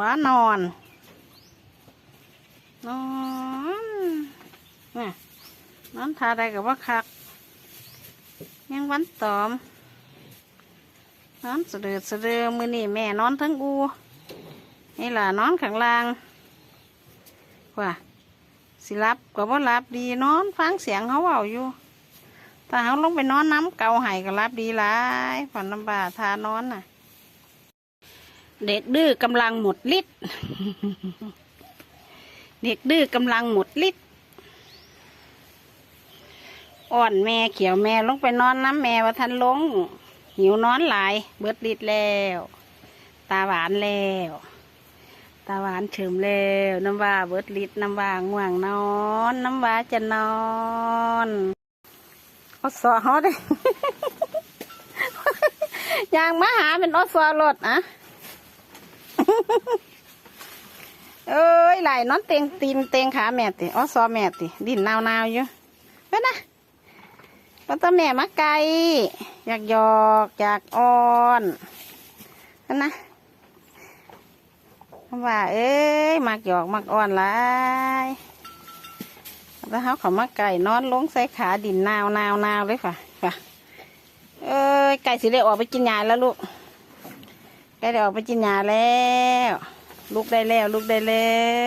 บ้านอน นอนนี่นอนทาได้กับว่าคัก ยังวันตอม นอนสะดือสะดือมือนี่แม่นอนทั้งอูนี่ล่ะนอนข้างล่างว่าสิรับก็บ่รับดีนอนฟังเสียงเขาเบาอยู่ถ้าเขาลงไปนอนน้ำเกาไห้ก็รับดีหลายฝันลำบากทานอนน่ะ เด็กดื้อกำลังหมดฤทธิ์เด็กดื้อกำลังหมดฤทธิ์อ่อนแม่เขียวแม่ลงไปนอนน้ำแม่ว่าทันลง หิวนอนหลาย เบิดฤทธิ์แล้ว ตาหวานแล้ว ตาหวานเฉิมแล้วน้ำว่าเบิดฤทธิ์น้ำว่าง่วงนอน น้ำว่าจะนอนอสอเขาได้ยางมาหาเป็นอสอรถอะ เอ้ยไหลนอนเต็งตีนเต็งขาแม่ติอ๋อซอแม่ติดินนาวๆาวอยู่เพื่อนนะก็ต้อแม่มาไกลอยากหยอกอยากอ้อนเพื่อนนะว่า เอ้ยมักหยอกมักอ้อนหลายแล้วเขาเขามาไก่นอนลงใส่ขาดินนาวนาวนาวเลยค่ะค่ะ เอ้ยไก่สิได้ออกไปกินหญ้าแล้วลูก ไก่ได้ออกไปกินยาแล้วลูกได้แล้วลูกได้แล้ว